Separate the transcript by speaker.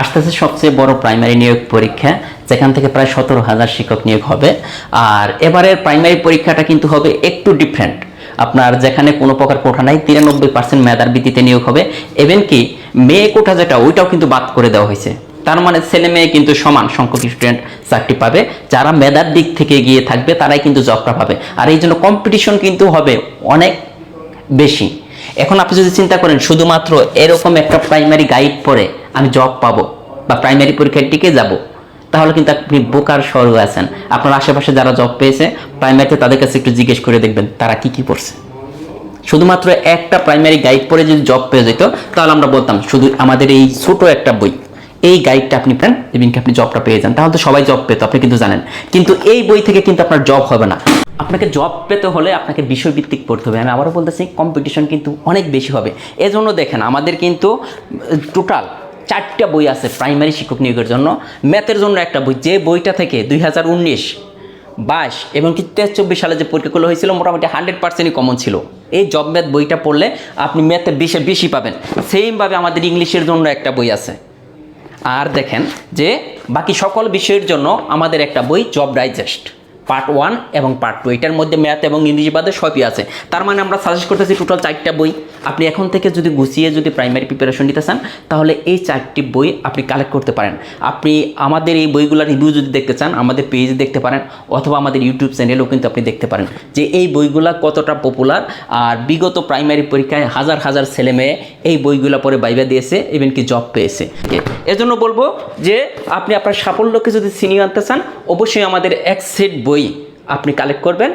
Speaker 1: আসতেছে সবচেয়ে বড় প্রাইমারি নিয়োগ পরীক্ষা, যেখান থেকে প্রায় সতেরো হাজার শিক্ষক নিয়োগ হবে। আর এবারের প্রাইমারি পরীক্ষাটা কিন্তু হবে একটু ডিফারেন্ট আপনার যেখানে কোনো প্রকার কোঠা নাই, তিরানব্বই পার্সেন্ট মেধার ভিত্তিতে নিয়োগ হবে। এভেন কি, মেয়ে কোঠা যেটা, ওইটাও কিন্তু বাদ করে দেওয়া হয়েছে। তার মানে ছেলে মেয়ে কিন্তু সমান সংখ্যক স্টুডেন্ট চাকরি পাবে। যারা মেধার দিক থেকে গিয়ে থাকবে, তারাই কিন্তু জবটা পাবে। আর এই জন্য কম্পিটিশন কিন্তু হবে অনেক বেশি। এখন আপনি যদি চিন্তা করেন, শুধুমাত্র এরকম একটা প্রাইমারি গাইড পরে আমি জব পাবো বা প্রাইমারি পরীক্ষায় টিকে যাব, তাহলে কিন্তু আপনি বোকার স্বর্গ আছেন। আপনার আশেপাশে যারা জব পেয়েছে প্রাইমারিতে তাদের কাছে একটু জিজ্ঞেস করে দেখবেন, তারা কি কি পড়ছে। শুধুমাত্র একটা প্রাইমারি গাইড পরে যদি জব পেয়ে যেত, তাহলে আমরা বলতাম, শুধু আমাদের এই ছোট একটা বই, এই গাইডটা আপনি পান এবং কি আপনি জবটা পেয়ে যান। তাহলে তো সবাই জব পেতো, আপনি কিন্তু জানেন। কিন্তু এই বই থেকে কিন্তু আপনার জব হবে না। আপনাকে জব পেতে হলে আপনাকে বিষয়ভিত্তিক পড়তে হবে। আমি আবারও বলতেছি কম্পিটিশন কিন্তু অনেক বেশি হবে। এজন্য দেখেন, আমাদের কিন্তু টোটাল চারটা বই আছে প্রাইমারি শিক্ষক নিয়োগের জন্য। ম্যাথের জন্য একটা বই, যে বইটা থেকে দুই হাজার উনিশ, বাইশ এবং কি তেইশ চব্বিশ সালে যে পরীক্ষাগুলো হয়েছিল, মোটামুটি হান্ড্রেড পার্সেন্টই কমন ছিল। এই জব ম্যাথ বইটা পড়লে আপনি ম্যাথে বেশি বেশি পাবেন। সেমভাবে আমাদের ইংলিশের জন্য একটা বই আছে। আর দেখেন যে, বাকি সকল বিষয়ের জন্য আমাদের একটা বই জব ডাইজেস্ট পার্ট ওয়ান এবং পার্ট টু এটার মধ্যে ম্যাথ এবং ইংরেজি বাদে সবই আছে। তার মানে আমরা সাজেস্ট করতেছি টোটাল চারটা বই। আপনি এখন থেকে যদি গুছিয়ে যদি প্রাইমারি প্রিপারেশন নিতে চান, তাহলে এই চারটি বই আপনি কালেক্ট করতে পারেন। আপনি আমাদের এই বইগুলোর রিভিউ যদি দেখতে চান, আমাদের পেজ দেখতে পারেন, অথবা আমাদের ইউটিউব চ্যানেলেও কিন্তু আপনি দেখতে পারেন যে এই বইগুলা কতটা পপুলার আর বিগত প্রাইমারি পরীক্ষায় হাজার হাজার ছেলে মেয়ে এই বইগুলো পরে বাইবা দিয়েছে ইভেন কি জব পেয়েছে। এজন্য বলব যে আপনি আপনার সাফল্যকে যদি ছিনিয়ে আনতে চান, অবশ্যই আমাদের এক সেট বই আপনি কালেক্ট করবেন।